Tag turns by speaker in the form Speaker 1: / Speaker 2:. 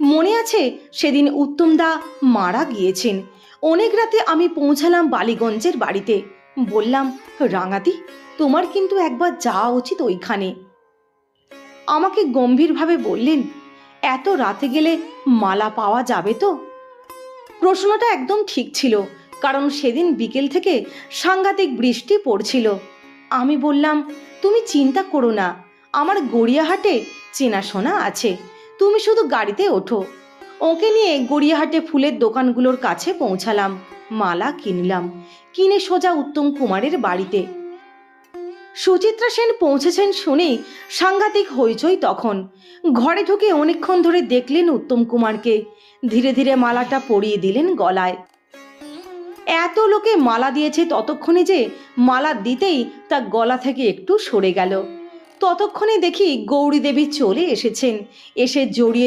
Speaker 1: মনে আছে? সেদিন উত্তমদা মারা গিয়েছেন। অনেক রাতে আমি পৌঁছালাম বালিগঞ্জের বাড়িতে। বললাম, রাঙাতি, তোমার কিন্তু একবার যাওয়া উচিত ওইখানে। আমাকে গম্ভীরভাবে বললেন, এত রাতে গেলে মালা পাওয়া যাবে তো? প্রশ্নটা একদম ঠিক ছিল, কারণ সেদিন বিকেল থেকে সাংঘাতিক বৃষ্টি পড়ছিল। আমি বললাম, তুমি চিন্তা করো না, আমার গড়িয়াহাটে চেনাশোনা আছে। তুমি শুধু গাড়িতে ওঠো। ওকে নিয়ে গড়িয়াহাটে ফুলের দোকানগুলোর কাছে পৌঁছালাম। মালা কিনলাম। কিনে সোজা উত্তম কুমারের বাড়িতে। সুচিত্রা সেন পৌঁছেছেন শুনেই সাংঘাতিক হইচই তখন। ঘরে ঢুকে অনেকক্ষণ ধরে দেখলেন উত্তম কুমারকে। ধীরে ধীরে মালাটা পরিয়ে দিলেন গলায়। এত লোকে মালা দিয়েছে ততক্ষণে যে মালা দিতেই তা গলা থেকে একটু সরে গেল। ততক্ষণে দেখি গৌরী দেবী চলে এসেছেন। এসে জড়িয়ে